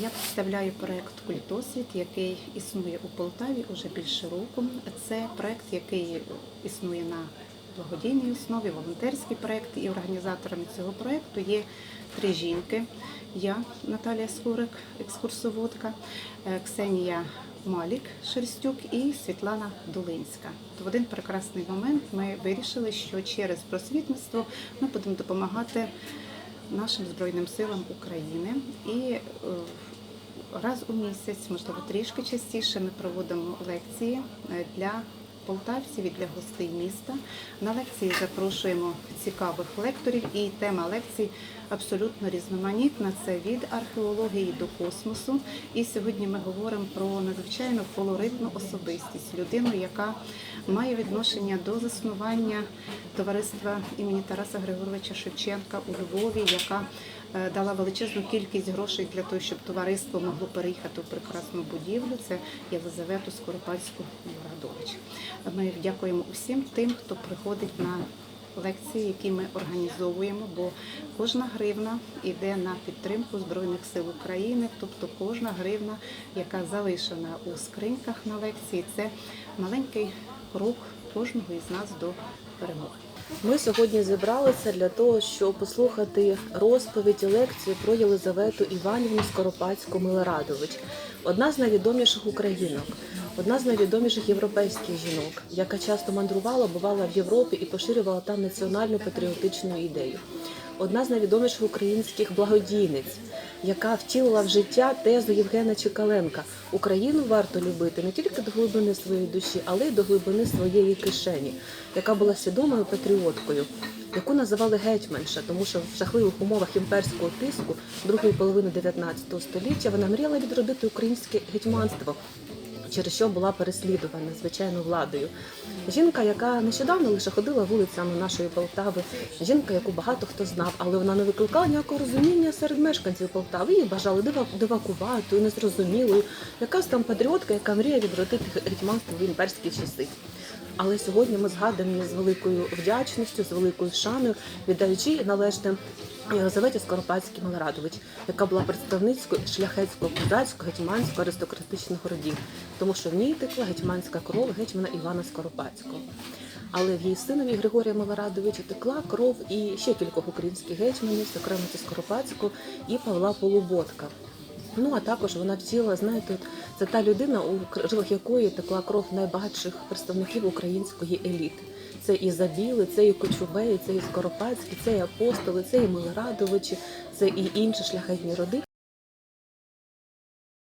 Я представляю проект Культосвіт, який існує у Полтаві уже більше року. Це проект, який існує на благодійній основі, волонтерський проект. І організаторами цього проекту є три жінки. Я Наталія Скорик, екскурсоводка, е, Ксенія Малік Шерстюк і Світлана Долинська. В один прекрасний момент ми вирішили, що через просвітництво ми будемо допомагати нашим Збройним силам України. І е, раз у місяць, можливо, трішки частіше, ми проводимо лекції е, для полтавців і для гостей міста. На лекції запрошуємо цікавих лекторів, і тема лекцій абсолютно різноманітна. Це від археології до космосу. І сьогодні ми говоримо про надзвичайно колоритну особистість, людину, яка має відношення до заснування товариства імені Тараса Григоровича Шевченка у Львові, яка дала величезну кількість грошей для того, щоб товариство могло переїхати в прекрасну будівлю. Це Єлизавету Скоропадську Радович. Ми дякуємо усім тим, хто приходить на лекції, які ми організовуємо, бо кожна гривна йде на підтримку Збройних сил України, тобто кожна гривна, яка залишена у скриньках на лекції, це маленький крок кожного із нас до перемоги. Ми сьогодні зібралися для того, щоб послухати розповідь і лекцію про Єлизавету Іванівну Скоропадську Милорадович, одна з найвідоміших українок, одна з найвідоміших європейських жінок, яка часто мандрувала, бувала в Європі і поширювала там національну патріотичну ідею. Одна з найвідоміших українських благодійниць, яка втілила в життя тезу Євгена Чекаленка. Україну варто любити не тільки до глибини своєї душі, але й до глибини своєї кишені, яка була свідомою патріоткою, яку називали гетьманша, тому що в жахливих умовах імперського тиску другої половини 19 століття вона мріяла відродити українське гетьманство через що була переслідувана звичайно владою. Жінка, яка нещодавно лише ходила вулицями нашої Полтави, жінка, яку багато хто знав, але вона не викликала ніякого розуміння серед мешканців Полтави. Її бажали дива- дивакуватою, незрозумілою, якась там патріотка, яка мріє відродити гетьманство в імперські часи. Але сьогодні ми згадуємо її з великою вдячністю, з великою шаною, віддаючи належне Єлизаветі Скоропадській Милорадович, яка була представницькою шляхетського, козацького, гетьманського аристократичного родів, тому що в ній текла гетьманська кров гетьмана Івана Скоропадського. Але в її синові Григорія Милорадовича текла кров і ще кількох українських гетьманів, зокрема Скоропадського і Павла Полуботка. Ну а також вона втіла, знаєте, це та людина, у жилах якої текла кров найбагатших представників української еліти. Це і Забіли, це і Кочубеї, це і Скоропадські, це і апостоли, це і Милорадовичі, це і інші шляхетні роди,